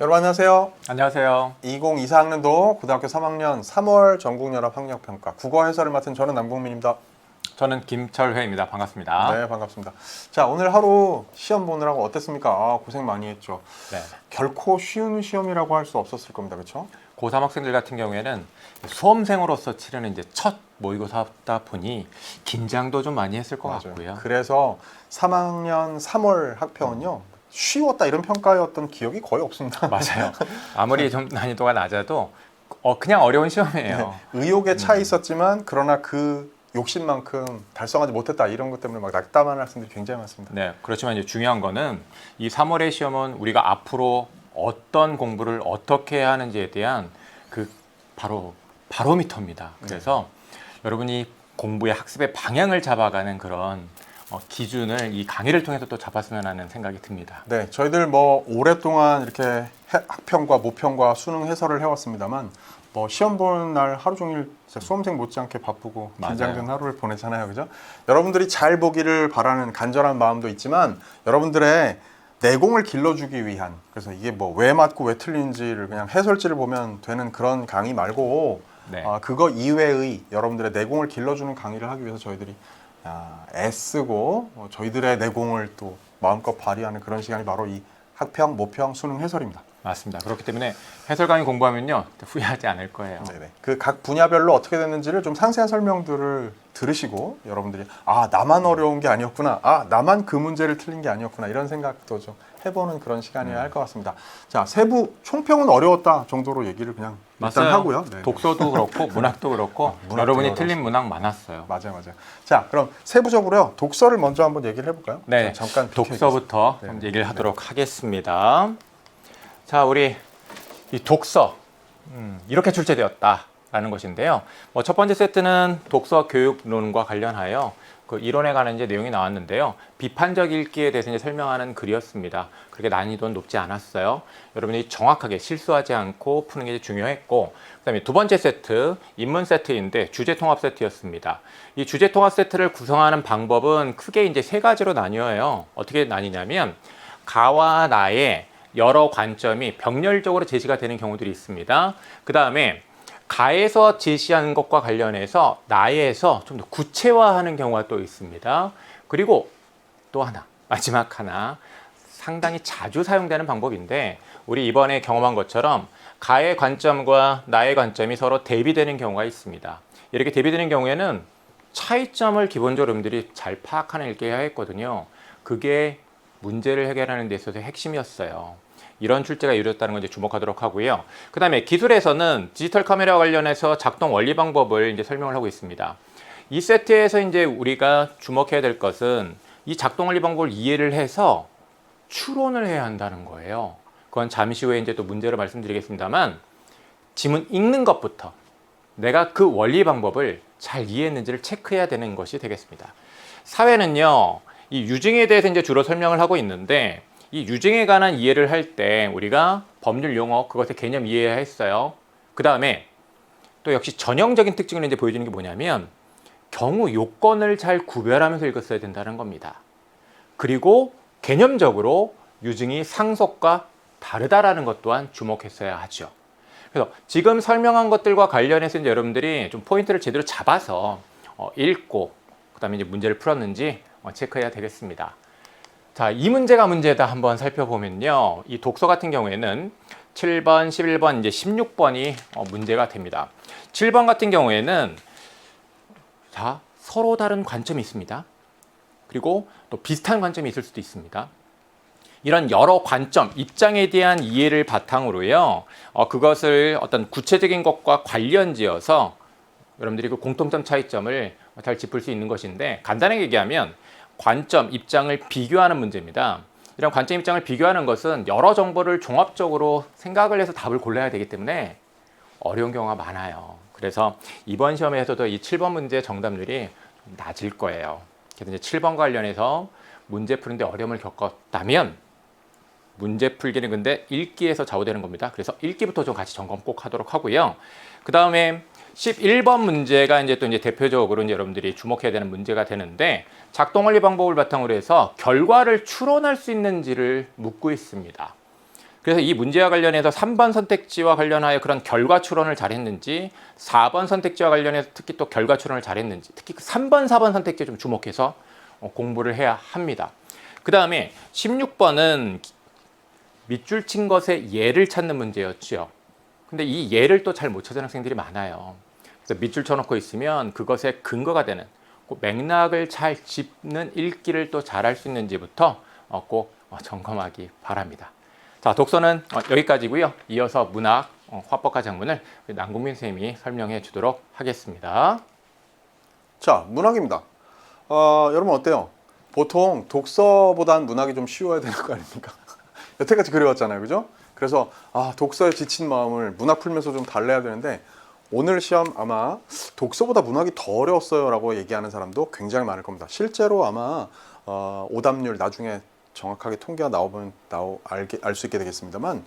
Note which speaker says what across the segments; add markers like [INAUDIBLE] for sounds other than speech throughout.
Speaker 1: 여러분 안녕하세요.
Speaker 2: 안녕하세요.
Speaker 1: 2024학년도 고등학교 3학년 3월 전국연합 학력평가 국어 해설을 맡은 저는 남국민입니다.
Speaker 2: 저는 김철회입니다. 반갑습니다.
Speaker 1: 네, 반갑습니다. 자, 오늘 하루 시험 보느라고 어땠습니까? 아, 고생 많이 했죠.
Speaker 2: 네.
Speaker 1: 결코 쉬운 시험이라고 할 수 없었을 겁니다. 그렇죠?
Speaker 2: 고3 학생들 같은 경우에는 수험생으로서 치르는 이제 첫 모의고사다 보니 긴장도 좀 많이 했을 것 같고요.
Speaker 1: 그래서 3학년 3월 학평은요. 쉬웠다 이런 평가였던 기억이 거의 없습니다. [LAUGHS]
Speaker 2: 맞아요. 아무리 좀 난이도가 낮아도 어, 그냥 어려운 시험이에요.
Speaker 1: 네, 의욕에 차 있었지만 그러나 그 욕심만큼 달성하지 못했다 이런 것 때문에 막 낙담하는 학생들이 굉장히 많습니다.
Speaker 2: 네, 그렇지만 이제 중요한 거는 이 3월의 시험은 우리가 앞으로 어떤 공부를 어떻게 해야 하는지에 대한 그 바로 바로미터입니다. 그래서 여러분이 공부의 학습의 방향을 잡아가는 그런 어, 기준을 이 강의를 통해서 또 잡았으면 하는 생각이 듭니다.
Speaker 1: 네, 저희들 뭐 오랫동안 이렇게 해- 학평과 모평과 수능 해설을 해왔습니다만 뭐 시험 보는 날 하루 종일 수험생 못지않게 바쁘고
Speaker 2: 맞아요.
Speaker 1: 긴장된 하루를 보내잖아요, 그죠? 여러분들이 잘 보기를 바라는 간절한 마음도 있지만 여러분들의 내공을 길러주기 위한 그래서 이게 뭐 왜 맞고 왜 틀린지를 그냥 해설지를 보면 되는 그런 강의 말고
Speaker 2: 네.
Speaker 1: 아, 그거 이외의 여러분들의 내공을 길러주는 강의를 하기 위해서 저희들이 아, 애쓰고 어, 저희들의 내공을 또 마음껏 발휘하는 그런 시간이 바로 이 학평, 모평, 수능 해설입니다.
Speaker 2: 맞습니다. 그렇기 때문에 해설 강의 공부하면요 후회하지 않을 거예요.
Speaker 1: 네네. 그 각 분야별로 어떻게 됐는지를 좀 상세한 설명들을 들으시고 여러분들이 아 나만 어려운 게 아니었구나, 아 나만 그 문제를 틀린 게 아니었구나 이런 생각도 좀 해보는 그런 시간이어야 할 것 같습니다. 자 세부 총평은 어려웠다 정도로 얘기를 그냥 일단
Speaker 2: 맞아요.
Speaker 1: 하고요. 네.
Speaker 2: 독서도 그렇고 [LAUGHS] 문학도 그렇고
Speaker 1: 문학도
Speaker 2: 여러분이
Speaker 1: 어려웠어요.
Speaker 2: 틀린 문학 많았어요.
Speaker 1: 맞아요, 맞아요. 자 그럼 세부적으로요 독서를 먼저 한번 얘기를 해볼까요?
Speaker 2: 네,
Speaker 1: 자, 잠깐
Speaker 2: 독서부터
Speaker 1: 네.
Speaker 2: 좀 얘기를 하도록 하겠습니다. 자, 우리 이 독서 음, 이렇게 출제되었다라는 것인데요. 뭐 첫 번째 세트는 독서 교육론과 관련하여 그 이론에 관한 이제 내용이 나왔는데요. 비판적 읽기에 대해서 이제 설명하는 글이었습니다. 그렇게 난이도는 높지 않았어요. 여러분이 정확하게 실수하지 않고 푸는 게 중요했고, 그다음에 두 번째 세트 인문 세트인데 주제 통합 세트였습니다. 이 주제 통합 세트를 구성하는 방법은 크게 이제 세 가지로 나뉘어요. 어떻게 나뉘냐면 가와 나의 여러 관점이 병렬적으로 제시가 되는 경우들이 있습니다. 그 다음에 가에서 제시하는 것과 관련해서 나에서 좀 더 구체화하는 경우가 또 있습니다. 그리고 또 하나 마지막 하나 상당히 자주 사용되는 방법인데 우리 이번에 경험한 것처럼 가의 관점과 나의 관점이 서로 대비되는 경우가 있습니다. 이렇게 대비되는 경우에는 차이점을 기본적으로 여러분들이 잘 파악하는 읽기해야 했거든요. 그게 문제를 해결하는 데 있어서 핵심이었어요. 이런 출제가 이루어졌다는 걸 이제 주목하도록 하고요. 그 다음에 기술에서는 디지털 카메라 관련해서 작동 원리 방법을 이제 설명을 하고 있습니다. 이 세트에서 이제 우리가 주목해야 될 것은 이 작동 원리 방법을 이해를 해서 추론을 해야 한다는 거예요. 그건 잠시 후에 이제 또 문제로 말씀드리겠습니다만 지문 읽는 것부터 내가 그 원리 방법을 잘 이해했는지를 체크해야 되는 것이 되겠습니다. 사회는요, 이 유증에 대해서 이제 주로 설명을 하고 있는데 이 유증에 관한 이해를 할 때 우리가 법률 용어 그것의 개념 이해해야 했어요. 그 다음에 또 역시 전형적인 특징을 이제 보여주는 게 뭐냐면 경우 요건을 잘 구별하면서 읽었어야 된다는 겁니다. 그리고 개념적으로 유증이 상속과 다르다라는 것 또한 주목했어야 하죠. 그래서 지금 설명한 것들과 관련해서 이제 여러분들이 좀 포인트를 제대로 잡아서 어, 읽고 그다음에 이제 문제를 풀었는지 어, 체크해야 되겠습니다. 자, 이 문제가 문제다 한번 살펴보면요. 이 독서 같은 경우에는 7번, 11번, 이제 16번이 어, 문제가 됩니다. 7번 같은 경우에는 자, 서로 다른 관점이 있습니다. 그리고 또 비슷한 관점이 있을 수도 있습니다. 이런 여러 관점, 입장에 대한 이해를 바탕으로요, 어, 그것을 어떤 구체적인 것과 관련 지어서 여러분들이 그 공통점 차이점을 잘 짚을 수 있는 것인데, 간단하게 얘기하면 관점, 입장을 비교하는 문제입니다. 이런 관점, 입장을 비교하는 것은 여러 정보를 종합적으로 생각을 해서 답을 골라야 되기 때문에 어려운 경우가 많아요. 그래서 이번 시험에서도 이 7번 문제 정답률이 낮을 거예요. 그래서 이제 7번 관련해서 문제 푸는데 어려움을 겪었다면 문제 풀기는 근데 읽기에서 좌우되는 겁니다. 그래서 읽기부터 좀 같이 점검 꼭 하도록 하고요. 그 다음에 11번 문제가 이제 또 이제 대표적으로 이제 여러분들이 주목해야 되는 문제가 되는데 작동 원리 방법을 바탕으로 해서 결과를 추론할 수 있는지를 묻고 있습니다. 그래서 이 문제와 관련해서 3번 선택지와 관련하여 그런 결과 추론을 잘했는지 4번 선택지와 관련해서 특히 또 결과 추론을 잘했는지 특히 그 3번, 4번 선택지에 좀 주목해서 어, 공부를 해야 합니다. 그 다음에 16번은 밑줄 친 것의 예를 찾는 문제였지요. 근데 이 예를 또 잘 못 찾는 학생들이 많아요. 그래서 밑줄 쳐놓고 있으면 그것의 근거가 되는 그 맥락을 잘 짚는 읽기를 또 잘할 수 있는지부터 어, 꼭 어, 점검하기 바랍니다. 자, 독서는 어, 여기까지고요. 이어서 문학 어, 화법과 장문을 우리 남국민 선생님이 설명해 주도록 하겠습니다.
Speaker 1: 자, 문학입니다. 어, 여러분 어때요? 보통 독서보다는 문학이 좀 쉬워야 되는 거 아닙니까? [LAUGHS] 여태까지 그래왔잖아요, 그죠? 그래서 아 독서에 지친 마음을 문학 풀면서 좀 달래야 되는데 오늘 시험 아마 독서보다 문학이 더 어려웠어요 라고 얘기하는 사람도 굉장히 많을 겁니다. 실제로 아마 어, 오답률 나중에 정확하게 통계가 나오면 나오 알게 알 수 있게 되겠습니다만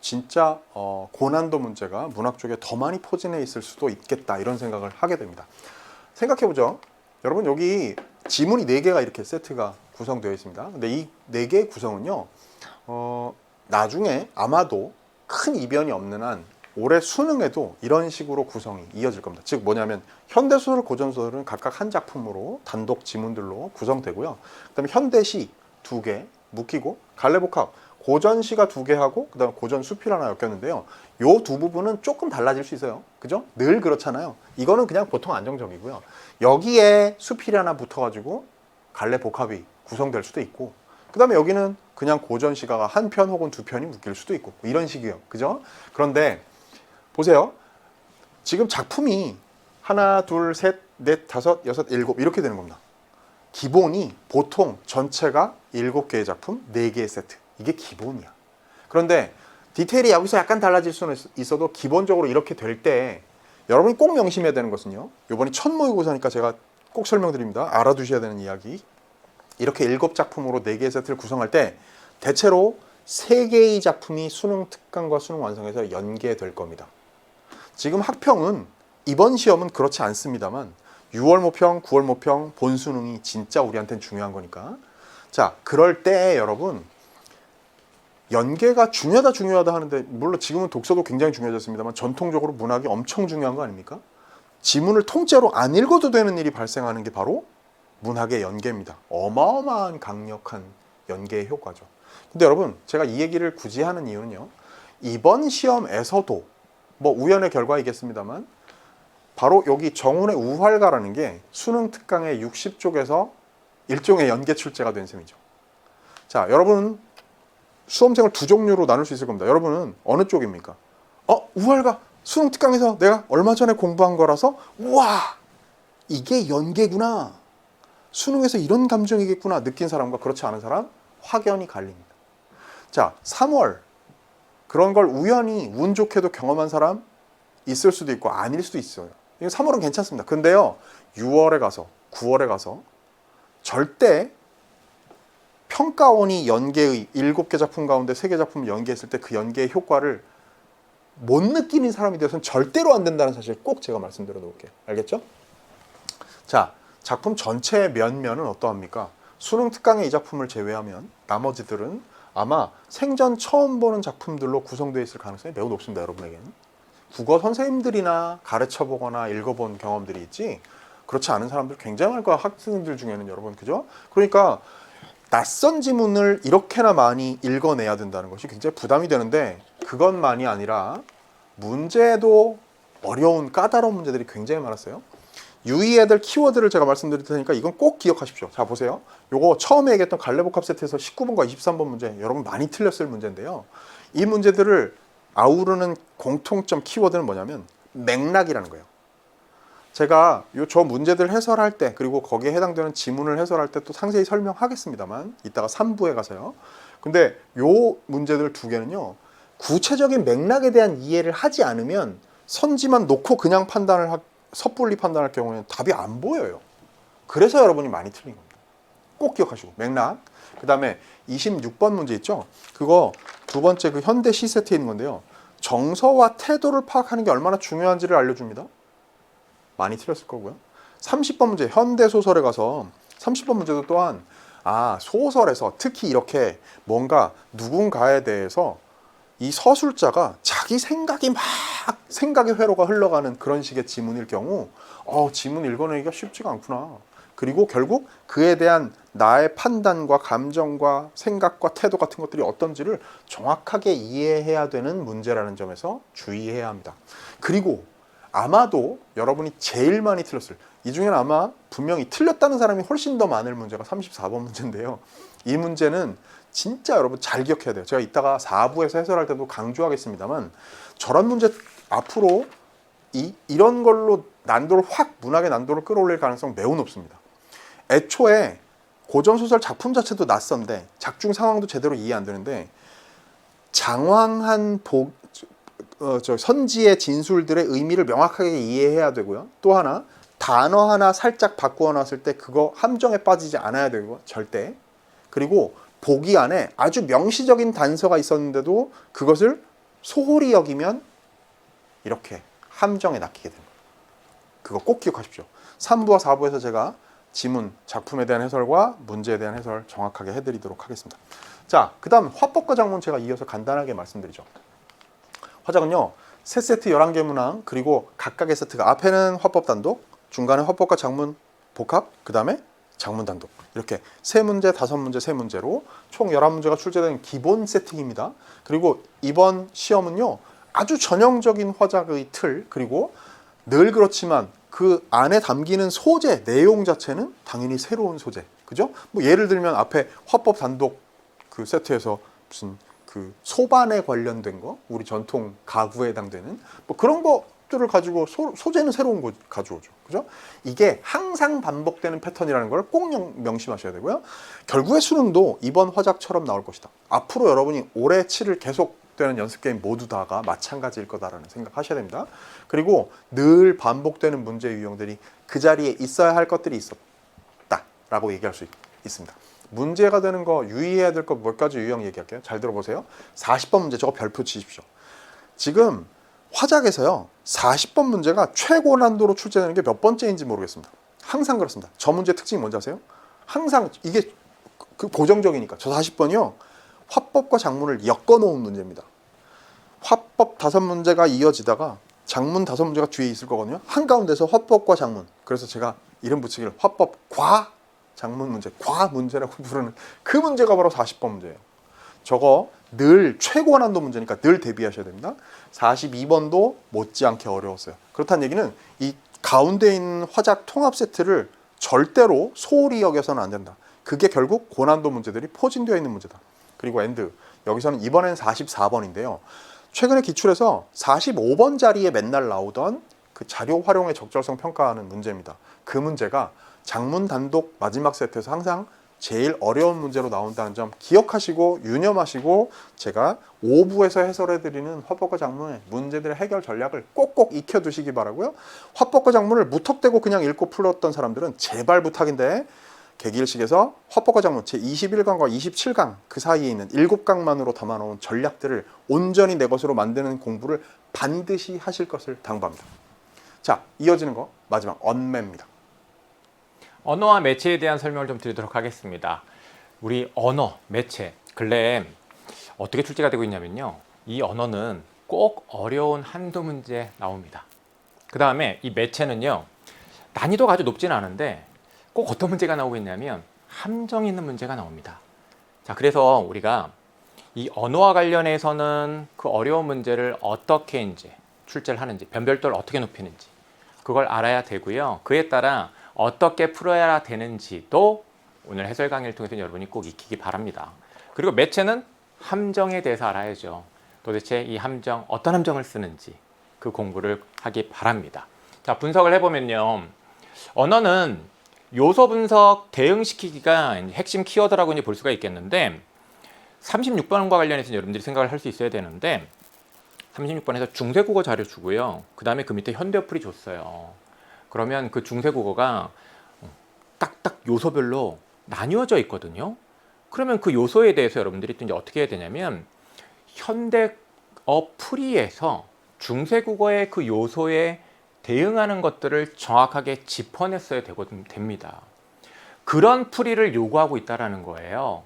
Speaker 1: 진짜 어, 고난도 문제가 문학 쪽에 더 많이 포진해 있을 수도 있겠다 이런 생각을 하게 됩니다. 생각해 보죠. 여러분 여기 지문이 네 개가 이렇게 세트가 구성되어 있습니다. 근데 이네 개의 구성은요. 어, 나중에 아마도 큰 이변이 없는 한 올해 수능에도 이런 식으로 구성이 이어질 겁니다. 즉 뭐냐면 현대소설, 고전소설은 각각 한 작품으로 단독 지문들로 구성되고요. 그다음에 현대시 두 개 묶이고 갈래복합 고전시가 두 개 하고 그다음에 고전 수필 하나 엮였는데요. 요 두 부분은 조금 달라질 수 있어요. 그죠? 늘 그렇잖아요. 이거는 그냥 보통 안정적이고요. 여기에 수필이 하나 붙어가지고 갈래복합이 구성될 수도 있고 그 다음에 여기는 그냥 고전 시가가 한 편 혹은 두 편이 묶일 수도 있고 뭐 이런 식이에요. 그죠? 그런데 보세요. 지금 작품이 하나, 둘, 셋, 넷, 다섯, 여섯, 일곱 이렇게 되는 겁니다. 기본이 보통 전체가 일곱 개의 작품, 네 개의 세트. 이게 기본이야. 그런데 디테일이 여기서 약간 달라질 수는 있- 있어도 기본적으로 이렇게 될 때 여러분이 꼭 명심해야 되는 것은요. 이번이 첫 모의고사니까 제가 꼭 설명드립니다. 알아두셔야 되는 이야기. 이렇게 일곱 작품으로 네 개의 세트를 구성할 때 대체로 세 개의 작품이 수능 특강과 수능 완성에서 연계될 겁니다. 지금 학평은 이번 시험은 그렇지 않습니다만 6월 모평, 9월 모평, 본 수능이 진짜 우리한테는 중요한 거니까. 자, 그럴 때 여러분 연계가 중요하다 중요하다 하는데 물론 지금은 독서도 굉장히 중요해졌습니다만 전통적으로 문학이 엄청 중요한 거 아닙니까? 지문을 통째로 안 읽어도 되는 일이 발생하는 게 바로 문학의 연계입니다. 어마어마한 강력한 연계의 효과죠. 근데 여러분 제가 이 얘기를 굳이 하는 이유는요. 이번 시험에서도 뭐 우연의 결과이겠습니다만 바로 여기 정운의 우활가라는 게 수능 특강의 60쪽에서 일종의 연계 출제가 된 셈이죠. 자, 여러분 수험생을 두 종류로 나눌 수 있을 겁니다. 여러분은 어느 쪽입니까? 어, 우활가 수능 특강에서 내가 얼마 전에 공부한 거라서 우와 이게 연계구나. 수능에서 이런 감정이겠구나 느낀 사람과 그렇지 않은 사람 확연히 갈립니다. 자, 3월 그런 걸 우연히 운 좋게도 경험한 사람 있을 수도 있고 아닐 수도 있어요. 이거 3월은 괜찮습니다. 근데요, 6월에 가서 9월에 가서 절대 평가원이 연계의 7개 작품 가운데 3개 작품을 연계했을 때 그 연계의 효과를 못 느끼는 사람이 되어서는 절대로 안 된다는 사실 꼭 제가 말씀드려 놓을게요. 알겠죠? 자, 작품 전체의 면면은 어떠합니까? 수능 특강의 이 작품을 제외하면 나머지들은 아마 생전 처음 보는 작품들로 구성되어 있을 가능성이 매우 높습니다, 여러분에게는. 국어 선생님들이나 가르쳐 보거나 읽어본 경험들이 있지 그렇지 않은 사람들 굉장히 많을 거야 학생들 중에는 여러분 그죠? 그러니까 낯선 지문을 이렇게나 많이 읽어내야 된다는 것이 굉장히 부담이 되는데 그것만이 아니라 문제도 어려운 까다로운 문제들이 굉장히 많았어요. 유의해야 될 키워드를 제가 말씀드릴 테니까 이건 꼭 기억하십시오. 자 보세요. 요거 처음에 얘기했던 갈래복합 세트에서 19번과 23번 문제 여러분 많이 틀렸을 문제인데요. 이 문제들을 아우르는 공통점 키워드는 뭐냐면 맥락이라는 거예요. 제가 요 저 문제들 해설할 때 그리고 거기에 해당되는 지문을 해설할 때 또 상세히 설명하겠습니다만 이따가 3부에 가서요. 근데 요 문제들 두 개는요. 구체적인 맥락에 대한 이해를 하지 않으면 선지만 놓고 그냥 판단을 하, 섣불리 판단할 경우에는 답이 안 보여요. 그래서 여러분이 많이 틀린 겁니다. 꼭 기억하시고 맥락. 그 다음에 26번 문제 있죠? 그거 두 번째 그 현대 시 세트에 있는 건데요. 정서와 태도를 파악하는 게 얼마나 중요한지를 알려줍니다. 많이 틀렸을 거고요. 30번 문제 현대 소설에 가서 30번 문제도 또한 아 소설에서 특히 이렇게 뭔가 누군가에 대해서 이 서술자가 자기 생각이 막 생각의 회로가 흘러가는 그런 식의 지문일 경우 어, 지문 읽어내기가 쉽지가 않구나. 그리고 결국 그에 대한 나의 판단과 감정과 생각과 태도 같은 것들이 어떤지를 정확하게 이해해야 되는 문제라는 점에서 주의해야 합니다. 그리고 아마도 여러분이 제일 많이 틀렸을 이 중에는 아마 분명히 틀렸다는 사람이 훨씬 더 많을 문제가 34번 문제인데요. 이 문제는 진짜 여러분 잘 기억해야 돼요. 제가 이따가 4부에서 해설할 때도 강조하겠습니다만 저런 문제 앞으로 이, 이런 걸로 난도를 확 문학의 난도를 끌어올릴 가능성 매우 높습니다. 애초에 고전 소설 작품 자체도 낯선데 작중 상황도 제대로 이해 안 되는데 장황한 복, 어, 저 선지의 진술들의 의미를 명확하게 이해해야 되고요. 또 하나 단어 하나 살짝 바꾸어 놨을 때 그거 함정에 빠지지 않아야 되고 절대. 그리고 보기 안에 아주 명시적인 단서가 있었는데도 그것을 소홀히 여기면 이렇게 함정에 낚이게 됩니다. 그거 꼭 기억하십시오. 3부와 4부에서 제가 지문, 작품에 대한 해설과 문제에 대한 해설 정확하게 해드리도록 하겠습니다. 자, 그 다음 화법과 장문 제가 이어서 간단하게 말씀드리죠. 화작은요, 세 세트 11개 문항, 그리고 각각의 세트가 앞에는 화법 단독, 중간에 화법과 장문 복합, 그 다음에 장문 단독. 이렇게 세 문제, 다섯 문제, 세 문제로 총 11문제가 출제되는 기본 세팅입니다. 그리고 이번 시험은요, 아주 전형적인 화작의 틀, 그리고 늘 그렇지만 그 안에 담기는 소재, 내용 자체는 당연히 새로운 소재. 그죠? 뭐 예를 들면 앞에 화법 단독 그 세트에서 무슨 그 소반에 관련된 거, 우리 전통 가구에 해당되는 뭐 그런 것들을 가지고 소, 소재는 새로운 거 가져오죠. 그죠? 이게 항상 반복되는 패턴이라는 걸 꼭 명심하셔야 되고요. 결국의 수능도 이번 화작처럼 나올 것이다. 앞으로 여러분이 올해 치를 계속 되는 연습 게임 모두 다가 마찬가지일 거다라는 생각하셔야 됩니다. 그리고 늘 반복되는 문제 유형들이 그 자리에 있어야 할 것들이 있었다라고 얘기할 수 있, 있습니다. 문제가 되는 거 유의해야 될것몇 가지 유형 얘기할게요. 잘 들어보세요. 40번 문제 저거 별표 치십시오. 지금 화작에서요. 40번 문제가 최고 난도로 출제되는 게 몇 번째인지 모르겠습니다. 항상 그렇습니다. 저 문제 특징이 뭔지 아세요? 항상 이게 그 고정적이니까 저 40번이요. 화법과 장문을 엮어 놓은 문제입니다. 화법 다섯 문제가 이어지다가 장문 다섯 문제가 뒤에 있을 거거든요. 한가운데서 화법과 장문. 그래서 제가 이름 붙이기를 화법과 장문 문제, 과 문제라고 [LAUGHS] 부르는 그 문제가 바로 40번 문제예요. 저거 늘 최고 난도 문제니까 늘 대비하셔야 됩니다. 42번도 못지않게 어려웠어요. 그렇다는 얘기는 이 가운데 있는 화작 통합 세트를 절대로 소홀히 여겨서는 안 된다. 그게 결국 고난도 문제들이 포진되어 있는 문제다. 그리고 엔드 여기서는 이번엔 44번인데요. 최근에 기출에서 45번 자리에 맨날 나오던 그 자료 활용의 적절성 평가하는 문제입니다. 그 문제가 장문 단독 마지막 세트에서 항상 제일 어려운 문제로 나온다는 점 기억하시고 유념하시고 제가 5부에서 해설해드리는 화법과 장문의 문제들의 해결 전략을 꼭꼭 익혀두시기 바라고요. 화법과 장문을 무턱대고 그냥 읽고 풀었던 사람들은 제발 부탁인데 개기일식에서 화법과 장문 제21강과 27강 그 사이에 있는 7강만으로 담아놓은 전략들을 온전히 내 것으로 만드는 공부를 반드시 하실 것을 당부합니다. 자, 이어지는 거 마지막 언매입니다.
Speaker 2: 언어와 매체에 대한 설명을 좀 드리도록 하겠습니다. 우리 언어, 매체, 근래에 어떻게 출제가 되고 있냐면요. 이 언어는 꼭 어려운 한두 문제 나옵니다. 그 다음에 이 매체는요. 난이도가 아주 높지는 않은데 꼭 어떤 문제가 나오고 있냐면 함정 있는 문제가 나옵니다. 자, 그래서 우리가 이 언어와 관련해서는 그 어려운 문제를 어떻게 이제 출제를 하는지, 변별도를 어떻게 높이는지 그걸 알아야 되고요. 그에 따라 어떻게 풀어야 되는지도 오늘 해설 강의를 통해서 여러분이 꼭 익히기 바랍니다. 그리고 매체는 함정에 대해서 알아야죠. 도대체 이 함정, 어떤 함정을 쓰는지 그 공부를 하기 바랍니다. 자, 분석을 해 보면요. 언어는 요소 분석 대응시키기가 핵심 키워드라고 이제 볼 수가 있겠는데 36번과 관련해서 여러분들이 생각을 할 수 있어야 되는데 36번에서 중세국어 자료 주고요. 그 다음에 그 밑에 현대 어플이 줬어요. 그러면 그 중세국어가 딱딱 요소별로 나뉘어져 있거든요. 그러면 그 요소에 대해서 여러분들이 또 이제 어떻게 해야 되냐면 현대어 풀이에서 중세국어의 그 요소에 대응하는 것들을 정확하게 짚어냈어야 되거든 됩니다. 그런 풀이를 요구하고 있다라는 거예요.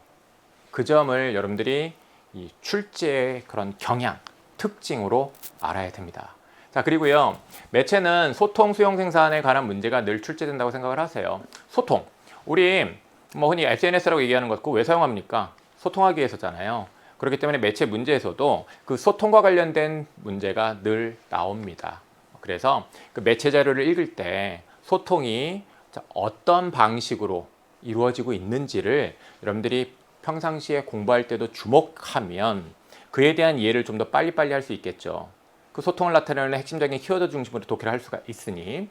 Speaker 2: 그 점을 여러분들이 이 출제의 그런 경향, 특징으로 알아야 됩니다. 자, 그리고요. 매체는 소통, 수용, 생산에 관한 문제가 늘 출제된다고 생각을 하세요. 소통. 우리 뭐 흔히 SNS라고 얘기하는 것고 왜 사용합니까? 소통하기 위해서잖아요. 그렇기 때문에 매체 문제에서도 그 소통과 관련된 문제가 늘 나옵니다. 그래서 그 매체 자료를 읽을 때 소통이 자, 어떤 방식으로 이루어지고 있는지를 여러분들이 평상시에 공부할 때도 주목하면 그에 대한 이해를 좀 더 빨리빨리 할 수 있겠죠. 그 소통을 나타내는 핵심적인 키워드 중심으로 독해를 할 수가 있으니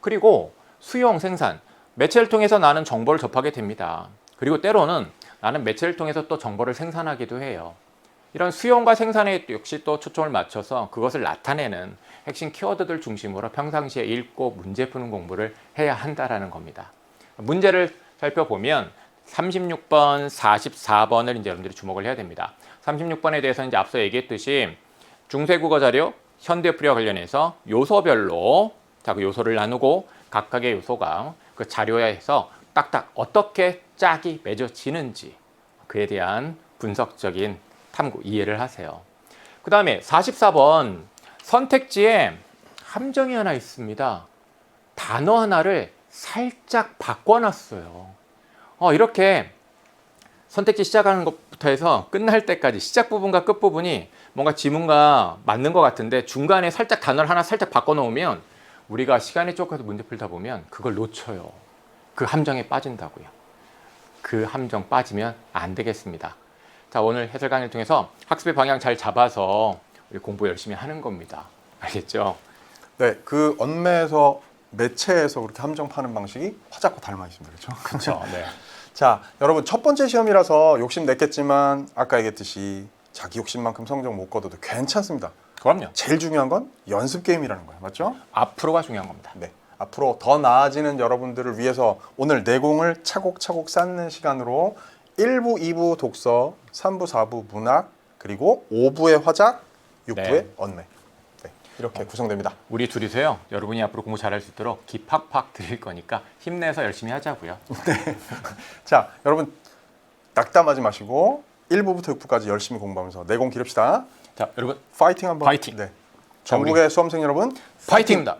Speaker 2: 그리고 수용 생산 매체를 통해서 나는 정보를 접하게 됩니다. 그리고 때로는 나는 매체를 통해서 또 정보를 생산하기도 해요. 이런 수용과 생산에 역시 또 초점을 맞춰서 그것을 나타내는 핵심 키워드들 중심으로 평상시에 읽고 문제 푸는 공부를 해야 한다라는 겁니다. 문제를 살펴보면 36번, 44번을 이제 여러분들이 주목을 해야 됩니다. 36번에 대해서 이제 앞서 얘기했듯이 중세 국어 자료, 현대 풀이와 관련해서 요소별로 자, 그 요소를 나누고 각각의 요소가 그 자료에서 딱딱 어떻게 짝이 맺어지는지 그에 대한 분석적인 탐구 이해를 하세요. 그 다음에 44번 선택지에 함정이 하나 있습니다. 단어 하나를 살짝 바꿔놨어요. 어, 이렇게 선택지 시작하는 것부터 해서 끝날 때까지 시작 부분과 끝 부분이 뭔가 지문과 맞는 것 같은데 중간에 살짝 단어를 하나 살짝 바꿔놓으면 우리가 시간이 쫓겨서 문제 풀다 보면 그걸 놓쳐요. 그 함정에 빠진다고요. 그 함정 빠지면 안 되겠습니다. 자, 오늘 해설 강의를 통해서 학습의 방향 잘 잡아서 우리 공부 열심히 하는 겁니다. 알겠죠?
Speaker 1: 네, 그 언매에서 매체에서 그렇게 함정 파는 방식이 화자고 닮아 있습니다. 그렇죠? [LAUGHS]
Speaker 2: 그렇죠. 네. [LAUGHS]
Speaker 1: 자, 여러분 첫 번째 시험이라서 욕심 냈겠지만 아까 얘기했듯이 자기 욕심만큼 성적 못 거둬도 괜찮습니다.
Speaker 2: 그럼요.
Speaker 1: 제일 중요한 건 연습 게임이라는 거예요. 맞죠?
Speaker 2: 앞으로가 중요한 겁니다.
Speaker 1: 네. 앞으로 더 나아지는 여러분들을 위해서 오늘 내공을 차곡차곡 쌓는 시간으로 1부, 2부 독서, 3부, 4부 문학, 그리고 5부의 화작, 6부의
Speaker 2: 네.
Speaker 1: 언매. 네. 이렇게 구성됩니다.
Speaker 2: 우리 둘이서요. 여러분이 앞으로 공부 잘할 수 있도록 기팍팍 드릴 거니까 힘내서 열심히 하자고요. [LAUGHS]
Speaker 1: 자, 여러분 낙담하지 마시고 1부부터 6부까지 열심히 공부하면서 내공 기릅시다.
Speaker 2: 자, 여러분
Speaker 1: 파이팅 한번.
Speaker 2: 파이팅.
Speaker 1: 네. 전국의 수험생 여러분
Speaker 2: 파이팅입니다.